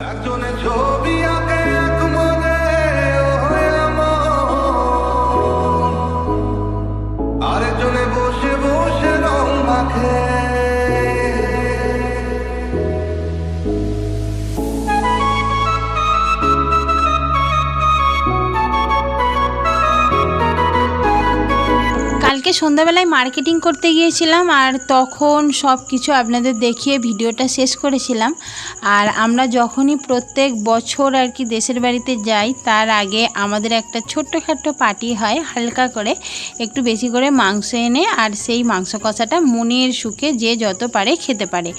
একজনে কালকে সন্ধ্যাবেলায় মার্কেটিং করতে গিয়েছিলাম আর তখন সব কিছু আপনাদের দেখিয়ে ভিডিওটা শেষ করেছিলাম। আর আমরা যখনই প্রত্যেক বছর আর কি দেশের বাড়িতে যাই, তার আগে আমাদের একটা ছোট্টখাট্ট পার্টি হয়, হালকা করে, একটু বেশি করে মাংস এনে আর সেই মাংস কষাটা মনের সুখে যে যত পারে খেতে পারে।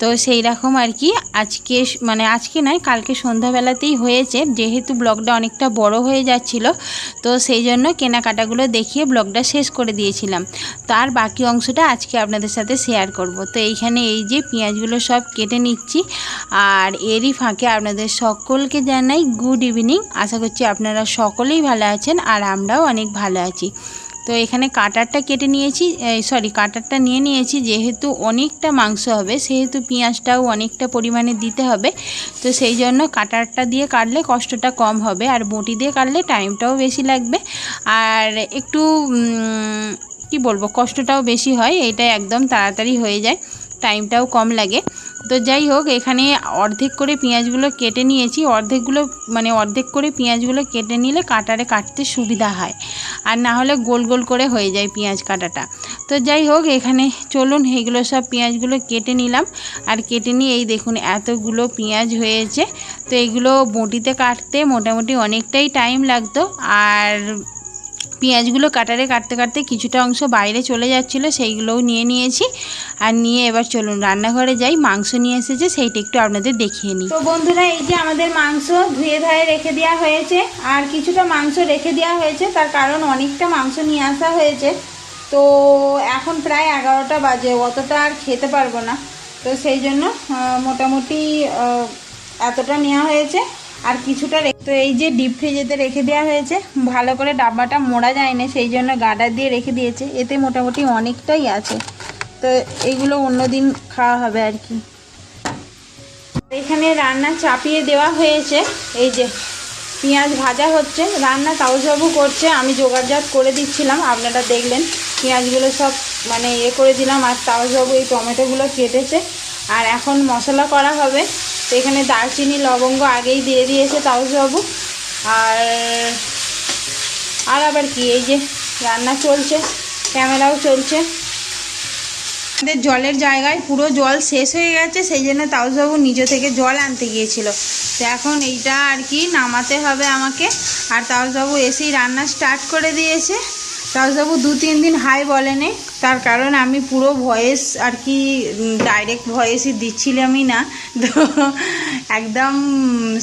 তো সেই রকম আর কি আজকে মানে আজকে নয়, কালকে সন্ধ্যাবেলাতেই হয়েছে। যেহেতু ব্লগটা অনেকটা বড় হয়ে যাচ্ছিল, তো সেই জন্য কেনাকাটাগুলো দেখিয়ে ব্লগটা শেষ করে দিয়েছিলাম তার বাকি অংশটা আজকে আপনাদের সাথে শেয়ার করব। তো এইখানে এই যে পেঁয়াজগুলো সব কেটে নিচ্ছি। আর এরই ফাঁকে আপনাদের সকলকে জানাই গুড ইভিনিং আশা করছি আপনারা সকলেই ভালো আছেন আর আমরাও অনেক ভালো আছি। তো এখানে কাটারটা কেটে নিয়েছি সরি কাটারটা নিয়ে নিয়েছি। যেহেতু অনেকটা মাংস হবে, সেহেতু পেঁয়াজটাও অনেকটা পরিমাণে দিতে হবে। তো সেই জন্য কাটারটা দিয়ে কাটলে কষ্টটা কম হবে। আর বটি দিয়ে কাটলে টাইমটাও বেশি লাগবে। আর একটু বলব, কষ্টটাও বেশি হয়, এটা একদম তাড়াতাড়ি হয়ে যায়, টাইমটাও কম লাগে। তো যাই হোক, এখানে অর্ধেক করে পেঁয়াজগুলো কেটে নিয়েছি, অর্ধেকগুলো মানে অর্ধেক করে পেঁয়াজগুলো কেটে নিলে কাটারে কাটতে সুবিধা হয়। আর না হলে গোল গোল করে হয়ে যায় পেঁয়াজ কাটাটা। তো যাই হোক, এখানে চলুন, এগুলো সব পেঁয়াজগুলো কেটে নিলাম। আর কেটে নিয়ে এই দেখুন, এতগুলো পেঁয়াজ হয়েছে। তো এগুলো বটিতে কাটতে মোটামুটি অনেকটাই টাইম লাগতো। আর পেঁয়াজগুলো কাটারে কাটতে কাটতে কিছুটা অংশ বাইরে চলে যাচ্ছিল, সেইগুলোও নিয়ে নিয়েছি। আর নিয়ে এবার চলুন রান্নাঘরে যাই, মাংস নিয়ে এসেছে, সেইটা একটু আপনাদের দেখিয়ে নিই। তো বন্ধুরা, এই যে আমাদের মাংস ধুয়ে ধুয়ে রেখে দেওয়া হয়েছে, আর কিছুটা মাংস রেখে দেওয়া হয়েছে, তার কারণ অনেকটা মাংস নিয়ে আসা হয়েছে। তো এখন প্রায় এগারোটা বাজে, অতটা আর খেতে পারব না। তো সেই জন্য মোটামুটি এতটা নেওয়া হয়েছে, আর কিছুটা রেখে তো এই যে ডিপ ফ্রিজেতে রেখে দেওয়া হয়েছে, ভালো করে ডাব্বাটা মোড়া যায় না সেই জন্য গাডার দিয়ে রেখে দিয়েছে, এতে মোটামুটি অনেকটাই আছে। তো এগুলো অন্যদিন খাওয়া হবে আর কি। এখানে রান্না চাপিয়ে দেওয়া হয়েছে, এই যে পেঁয়াজ ভাজা হচ্ছে, রান্না তাউজাবু করছে, আমি জোগাড়জাত করে দিচ্ছিলাম, আপনারা দেখলেন, পেঁয়াজগুলো সব মানে ইয়ে করে দিলাম, আর তাউজাবু এই টমেটোগুলো কেটেছে, আর এখন মশলা করা হবে। তো এখানে দারচিনি, লবঙ্গ আগেই দিয়ে দিয়েছে তাউজাবু আর আর আবার কি, এই যে রান্না চলছে, ক্যামেরাও চলছে। আমাদের জলের জায়গায় পুরো জল শেষ হয়ে গেছে, সেই জন্য তাউসবাবু নিজে থেকে জল আনতে গিয়েছিল। তো এখন এইটা আর কি নামাতে হবে আমাকে। আর তাউসবাবু এসেই রান্না স্টার্ট করে দিয়েছে। তাউসবাবু দু তিন দিন হাই বলেনি, তার কারণ আমি পুরো ভয়েস আর কি ডাইরেক্ট ভয়েসই দিচ্ছিলামই না। তো একদম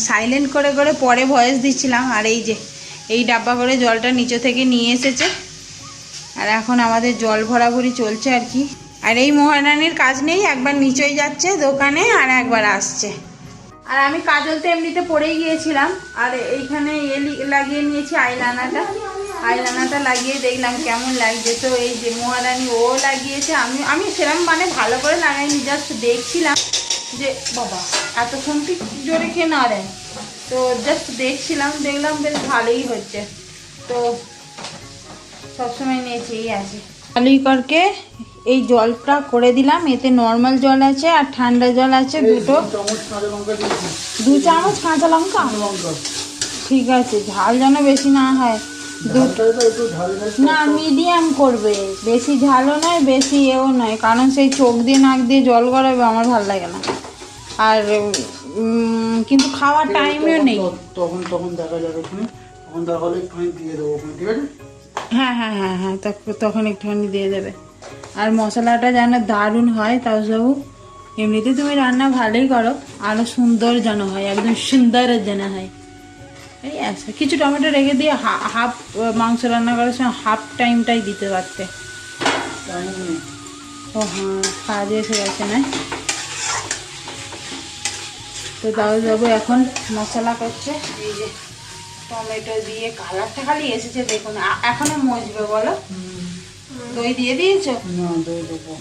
সাইলেন্ট করে করে পরে ভয়েস দিচ্ছিলাম। আর এই যে, এই ডাব্বা করে জলটা নিচে থেকে নিয়ে এসেছে। আর এখন আমাদের জল ভরাভরি চলছে আর কি। আর এই মহারানীর কাজ নেই, একবার নিচেই যাচ্ছে দোকানে আর একবার আসছে। আর আমি কাজল তো এমনিতে পরেই গিয়েছিলাম। আর এইখানে এ লাগিয়ে নিয়েছি আইলানাটা। আইলানাটা লাগিয়ে দেখলাম কেমন লাগছে। তো এই যে মহারানী ও লাগিয়েছে আমি আমি সেরকম মানে ভালো করে লাগাইনি জাস্ট দেখছিলাম যে বাবা এতক্ষণ কি জোরে কে না রে? তো জাস্ট দেখছিলাম দেখলাম বেশ ভালোই হচ্ছে। তো সবসময় নিয়েছেই আছে। আলুই করকে এই জলটা করে দিলাম এতে নর্মাল জল আছে আর ঠান্ডা জল আছে দুটো। দু চামচ কাঁচা লঙ্কা লঙ্কা। ঠিক আছে ঝাল যেন বেশি না হয়। না মিডিয়াম করবে। বেশি ঝালও নয় বেশি এও নয়। কারণ সেই চোখ দিয়ে নাক দিয়ে জল গড়াবে আমার ভালো লাগে না। আর কিন্তু খাওয়ার টাইমেও নেই। তখন তখন দেখা যাবে তখন দেখা হলে একটুখানি দিয়ে দেবো ঠিক আছে? হ্যাঁ হ্যাঁ হ্যাঁ হ্যাঁ তখ- তখন একটুখানি দিয়ে দেবে। আর মশলাটা যেন দারুণ হয় তাও সবু। এমনিতে তুমি রান্না ভালোই করো আরও সুন্দর যেন হয় একদম সুন্দর যেন হয়। এই আছে। কিছু টমেটো রেখে দিয়ে হাফ মাংস রান্না করার সময় হাফ টাইমটাই দিতে পারতে। ও হ্যাঁ কাজ এসে গেছে না? তো দাদু বাবু এখন মশলা করছে। এই যে টমেটো দিয়ে কালারটা খালি এসেছে দেখুন। এখনও মজবে বলো? দই দিয়ে দিয়েছ? না দই দেবো।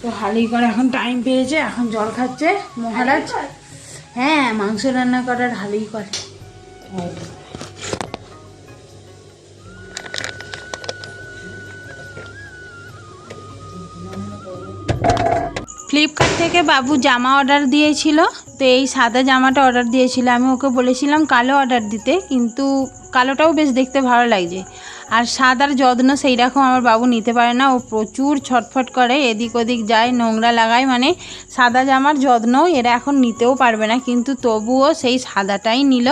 তো হালি করে এখন টাইম পেয়েছে এখন জল খাচ্ছে মহারাজ। হ্যাঁ মাংস রান্না করার হালি করে। ফ্লিপকার্ট থেকে বাবু জামা অর্ডার দিয়েছিল, তো এই সাদা জামাটা অর্ডার দিয়েছিল। আমি ওকে বলেছিলাম কালো অর্ডার দিতে, কিন্তু কালোটাও বেশ দেখতে ভালো লাগছে। আর সাদার যত্ন সেই রকম আমার বাবু নিতে পারে না, ও প্রচুর ছটফট করে, এদিক ওদিক যায়, নোংরা লাগায় মানে সাদা জামার যত্ন এরা এখন নিতেও পারবে না, কিন্তু তবুও সেই সাদাটাই নিল।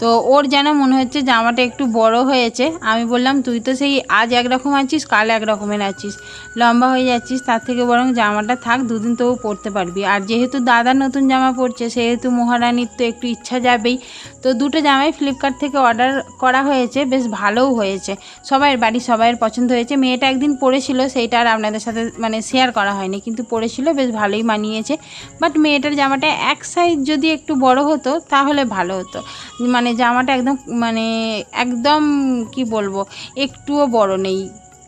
তো ওর যেন মনে হচ্ছে জামাটা একটু বড় হয়েছে। আমি বললাম, তুই তো সেই আজ একরকম আছিস, কাল এক রকমের আছিস। লম্বা হয়ে যাচ্ছিস, তার থেকে বরং জামাটা থাক, দুদিন তবু পরতে পারবি। আর যেহেতু দাদা নতুন জামা পরছে, সেহেতু মহারানীর তো একটু ইচ্ছা যাবেই। তো দুটো জামাই ফ্লিপকার্ট থেকে অর্ডার করা হয়েছে, বেশ ভালোও হয়েছে। সবাইয়ের বাড়ি সবাইয়ের পছন্দ হয়েছে। মেয়েটা একদিন পরেছিল, সেইটা আর আপনাদের সাথে মানে শেয়ার করা হয়নি, কিন্তু পরেছিল, বেশ ভালোই মানিয়েছে। বাট মেয়েটার জামাটা এক সাইজ যদি একটু বড় হতো, তাহলে ভালো হতো। মানে জামাটা একদম মানে একদম, কি বলব, একটুও বড় নেই।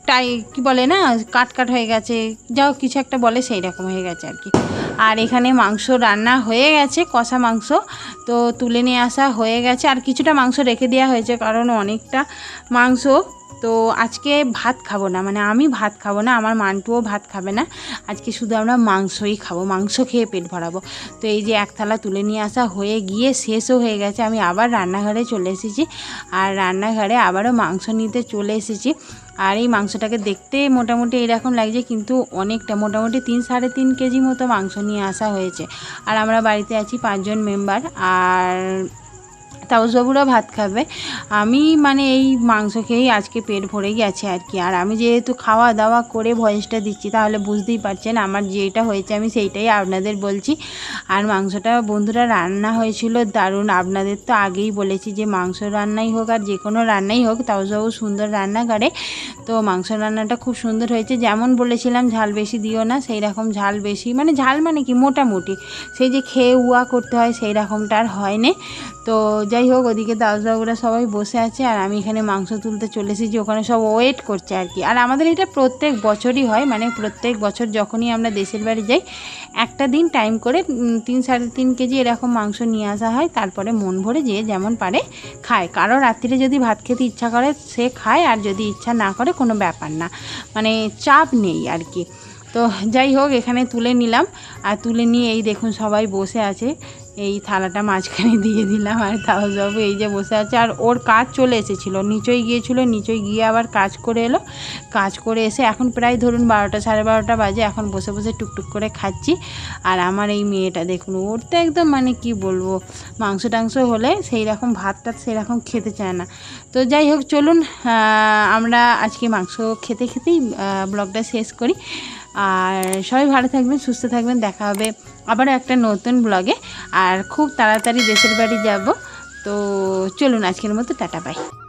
টাই কি বলে না কাট কাট হয়ে গেছে। যাও কিছু একটা বলে সেই রকম হয়ে গেছে আর কি। আর এখানে মাংস রান্না হয়ে গেছে, কষা মাংস। তো তুলে নিয়ে আসা হয়ে গেছে। আর কিছুটা মাংস রেখে দেওয়া হয়েছে, কারণ অনেকটা মাংস তো আজকে ভাত খাব না মানে আমি ভাত খাব না, আমার মান্টুও ভাত খাবে না। আজকে শুধু আমরা মাংসই খাব, মাংস খেয়ে পেট ভরাবো। তো এই যে এক থালা তুলে নিয়ে আসা হয়ে গিয়ে শেষও হয়ে গেছে, আমি আবার রান্নাঘরে চলে এসেছি। আর রান্নাঘরে আবারও মাংস নিতে চলে এসেছি। আর এই মাংসটাকে দেখতে মোটামুটি এরকম লাগছে, কিন্তু অনেকটা, মোটামুটি তিন সাড়ে তিন কেজি মতো মাংস নিয়ে আসা হয়েছে। আর আমরা বাড়িতে আছি পাঁচজন মেম্বার, আর তাউসবাবুরা ভাত খাবে। আমি মানে এই মাংস খেয়েই আজকে পেট ভরে গেছে আর কি। আর আমি যেহেতু খাওয়া দাওয়া করে ভয়েসটা দিচ্ছি, তাহলে বুঝতেই পারছেন আমার যেটা হয়েছে আমি সেইটাই আপনাদের বলছি। আর মাংসটা বন্ধুরা রান্না হয়েছিল দারুণ। আপনাদের তো আগেই বলেছি যে মাংস রান্নাই হোক আর যে কোনো রান্নাই হোক তাউসবাবু সুন্দর রান্না করে তো মাংস রান্নাটা খুব সুন্দর হয়েছে। যেমন বলেছিলাম, ঝাল বেশি দিও না সেই রকম ঝাল বেশি মানে ঝাল মানে কি? মোটামুটি। সেই যে খেয়ে উয়া করতে হয় সেই রকমটা আর হয়নি তো যাই হোক, ওদিকে দাদুবাবুরা সবাই বসে আছে আর আমি এখানে মাংস তুলতে চলে এসেছি, ওখানে সব ওয়েট করছে আর কি। আর আমাদের এটা প্রত্যেক বছরই হয় মানে প্রত্যেক বছর যখনই আমরা দেশের বাড়ি যাই, একটা দিন টাইম করে তিন সাড়ে তিন কেজি এরকম মাংস নিয়ে আসা হয়, তারপরে মন ভরে যে যেমন পারে খায়। কারও রাত্রিরে যদি ভাত খেতে ইচ্ছা করে, সে খায়, আর যদি ইচ্ছা না করে, কোনো ব্যাপার না। মানে চাপ নেই আর কি। তো যাই হোক, এখানে তুলে নিলাম। আর তুলে নিয়ে এই দেখুন সবাই বসে আছে। এই থালাটা মাঝখানে দিয়ে দিলাম আর তাহসাবু এই যে বসে আছে আর ওর কাজ চলে এসেছিল। নিচই গিয়েছিল, নিচই গিয়ে আবার কাজ করে এলো। কাজ করে এসে এখন প্রায় ধরুন বারোটা, সাড়ে বারোটা বাজে, এখন বসে বসে টুকটুক করে খাচ্ছি। আর আমার এই মেয়েটা দেখুন, ওর তো একদম মানে কি বলব, মাংস টাংস হলে সেই রকম ভাত টাত সেই রকম খেতে চায় না। তো যাই হোক, চলুন আমরা আজকে মাংস খেতে খেতেই ব্লগটা শেষ করি। আর সবাই ভালো থাকবেন, সুস্থ থাকবেন। দেখা হবে আবারও একটা নতুন ব্লগে আর খুব তাড়াতাড়ি দেশের বাড়ি যাব। তো চলুন আজকের মতো, টাটা বাই